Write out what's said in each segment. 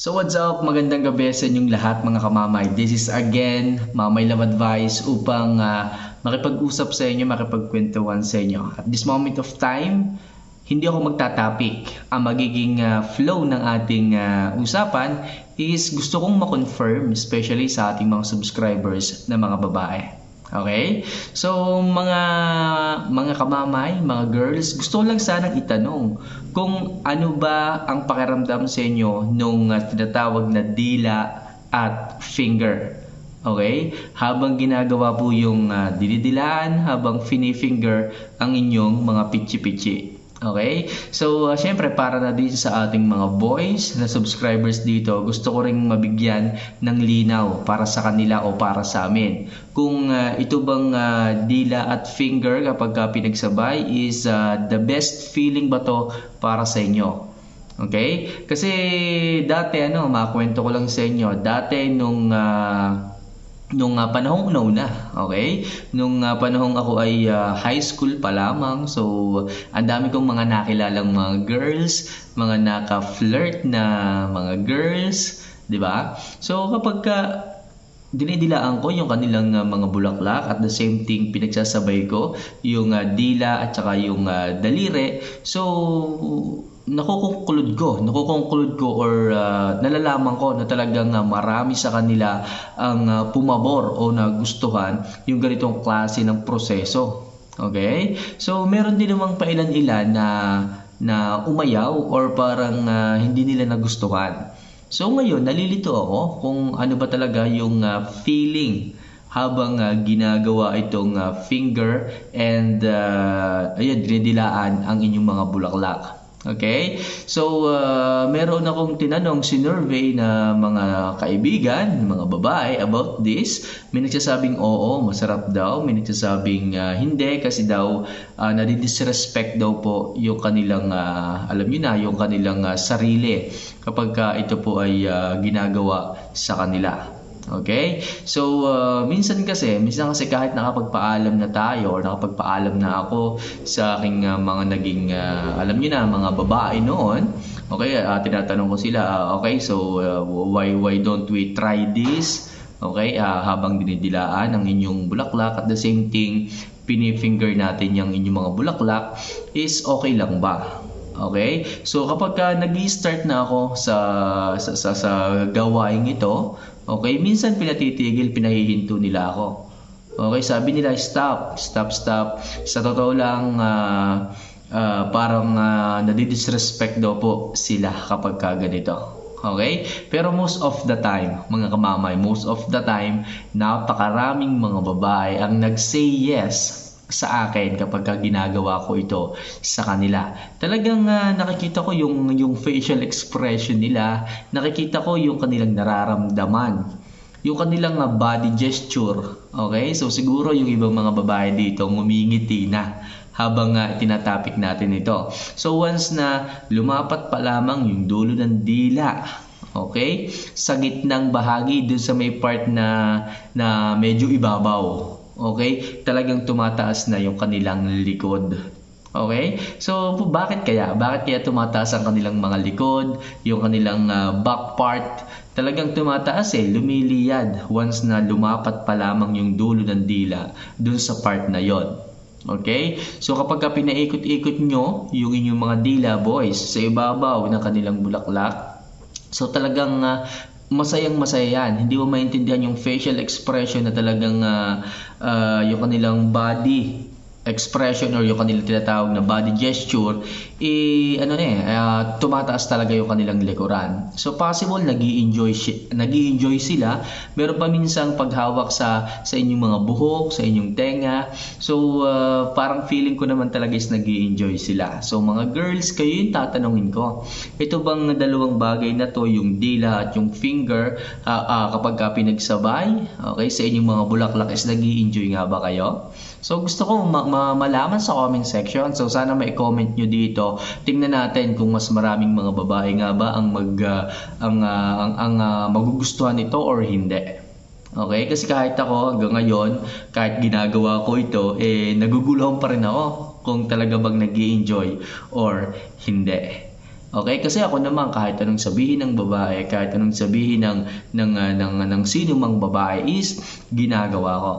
So what's up? Magandang gabi sa inyong lahat mga kamamay. This is again Mamay Love Advice upang ah, makipag-usap sa inyo, makipagkwentuhan sa inyo. At this moment of time, hindi ako magtatapik. Ang magiging ah, flow ng ating ah, usapan is gusto kong ma-confirm, especially sa ating mga subscribers na mga babae. Okay? So, mga mga kamamay, mga girls, gusto lang sanang itanong kung ano ba ang pakiramdam sa inyo nung uh, tinatawag na dila at finger. Okay? Habang ginagawa po yung uh, dinidilaan, habang fini-finger ang inyong mga pichi-pichi. Okay? So, uh, syempre, para na din sa ating mga boys na subscribers dito, gusto ko ring mabigyan ng linaw para sa kanila o para sa amin. Kung uh, ito bang uh, dila at finger kapag uh, pinagsabay is uh, the best feeling ba to para sa inyo? Okay? Kasi dati, ano, makwento ko lang sa inyo, dati nung... Uh, nung uh, panahong una, okay? Nung uh, panahong ako ay uh, high school pa lamang, so ang dami kong mga nakilalang mga girls, mga naka-flirt na mga girls, 'di ba? So kapag ka dinidilaan ko yung kanilang uh, mga bulaklak at the same thing pinagsasabay ko yung uh, dila at saka yung uh, daliri. So nakukonklud ko, nakukonklud ko or uh, nalalaman ko na talagang uh, marami sa kanila ang uh, pumabor o nagustuhan yung ganitong klase ng proseso. Okay? So meron din namang pailan-ilan na na umayaw or parang uh, hindi nila nagustuhan. So ngayon nalilito ako kung ano ba talaga yung uh, feeling habang uh, ginagawa itong uh, finger and uh, ayun, dinidilaan ang inyong mga bulaklak. Okay? So, uh, meron akong tinanong si survey na mga kaibigan, mga babae about this. May nagsasabing oo, masarap daw. May nagsasabing uh, hindi kasi daw uh, nadidisrespect daw po yung kanilang, uh, alam niyo na, yung kanilang uh, sarili kapag uh, ito po ay uh, ginagawa sa kanila. Okay? So, uh, minsan kasi, minsan kasi kahit nakapagpaalam na tayo or nakapagpaalam na ako sa aking uh, mga naging, uh, alam niyo na, mga babae noon, okay, uh, tinatanong ko sila, uh, okay, so uh, why, why don't we try this? Okay, uh, habang dinidilaan ang inyong bulaklak at the same thing, pinifinger natin yung inyong mga bulaklak, is okay lang ba? Okay? So kapag ka nag-start na ako sa sa, sa, sa gawain ito, okay, minsan pinatitigil, pinahihinto nila ako. Okay, sabi nila stop, stop, stop. Sa totoo lang uh, uh, parang uh, nadidisrespect daw po sila kapag ka ganito. Okay? Pero most of the time, mga kamamay, most of the time, napakaraming mga babae ang nag-say yes sa akin kapag ginagawa ko ito sa kanila. Talagang uh, nakikita ko yung yung facial expression nila, nakikita ko yung kanilang nararamdaman, yung kanilang uh, body gesture. Okay? So siguro yung ibang mga babae dito ngumingiti na habang uh, tinatapik natin ito. So once na lumapat pa lamang yung dulo ng dila, okay? Sa gitnang bahagi dun sa may part na na medyo ibabaw. Okay? Talagang tumataas na yung kanilang likod. Okay? So, bakit kaya? Bakit kaya tumataas ang kanilang mga likod, yung kanilang uh, back part? Talagang tumataas eh, lumiliyad once na lumapat pa lamang yung dulo ng dila dun sa part na yon. Okay? So, kapag ka pinaikot-ikot nyo yung inyong mga dila, boys, sa ibabaw ng kanilang bulaklak, so talagang uh, masayang masaya yan. Hindi mo maintindihan yung facial expression na talagang uh, uh, yung kanilang body expression or yung kanilang tinatawag na body gesture, eh, ano eh, uh, tumataas talaga yung kanilang likuran. So possible nag enjoy nag enjoy sila. Meron pa minsang paghawak sa sa inyong mga buhok, sa inyong tenga. So uh, parang feeling ko naman talaga is nag enjoy sila. So mga girls, kayo yung tatanungin ko. Ito bang dalawang bagay na to, yung dila at yung finger, uh, uh, kapag ka pinagsabay, okay, sa inyong mga bulaklak is nag enjoy nga ba kayo? So gusto ko ma- ma- malaman sa comment section. So sana ma-comment nyo dito. Tingnan natin kung mas maraming mga babae nga ba ang mag uh, ang uh, ang, ang uh, magugustuhan nito or hindi. Okay? Kasi kahit ako hanggang ngayon, kahit ginagawa ko ito, eh naguguluhan pa rin ako kung talaga bang nag enjoy or hindi. Okay? Kasi ako naman kahit anong sabihin ng babae, kahit anong sabihin ng ng ah, ng, ng, sino mang babae is ginagawa ko.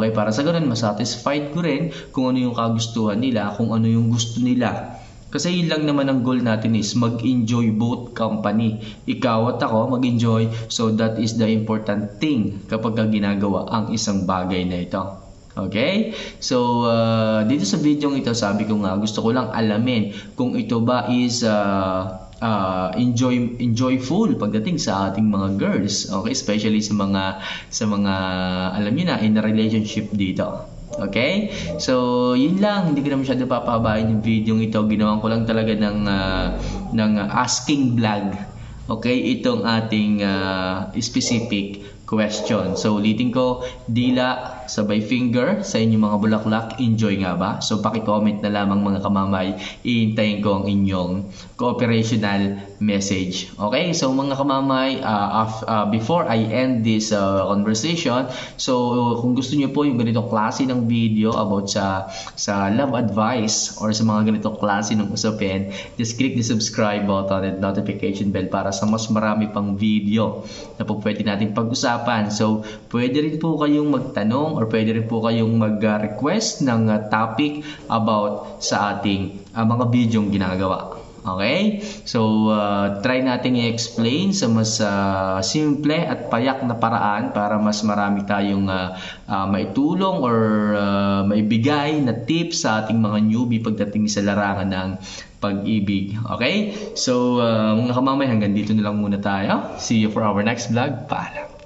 Okay? Para sa ganun masatisfied ko rin kung ano yung kagustuhan nila, kung ano yung gusto nila. Kasi yun lang naman ang goal natin is mag-enjoy both company. Ikaw at ako mag-enjoy. So that is the important thing kapag ka ginagawa ang isang bagay na ito. Okay? So, uh, dito sa video ito, sabi ko nga, gusto ko lang alamin kung ito ba is uh, uh, enjoy enjoyful pagdating sa ating mga girls. Okay? Especially sa mga sa mga alam niyo na in a relationship dito. Okay? So, yun lang. Hindi ko na masyado papahabain yung video ito. Ginawan ko lang talaga ng, ah, ng asking vlog. Okay? Itong ating ah, specific question. So, ulitin ko, dila, sabay finger sa inyong mga bulaklak. Enjoy nga ba? So, paki-comment na lamang mga kamamay. Iintayin ko ang inyong cooperational message. Okay? So, mga kamamay, ah, af- ah, before I end this ah, conversation, so, kung gusto niyo po yung ganitong klase ng video about sa sa love advice or sa mga ganitong klase ng usapin, just click the subscribe button and notification bell para sa mas marami pang video na po pwede natin pag-usapan. So, pwede rin po kayong magtanong or pwede rin po kayong mag-request ng ah, topic about sa ating ah, mga video ginagawa. Okay? So, uh, try nating i-explain sa mas uh, simple at payak na paraan para mas marami tayong uh, uh, maitulong or uh, maibigay na tips sa ating mga newbie pagdating sa larangan ng pag-ibig. Okay? So, uh, mga kamamay, hanggang dito na lang muna tayo. See you for our next vlog. Paalam.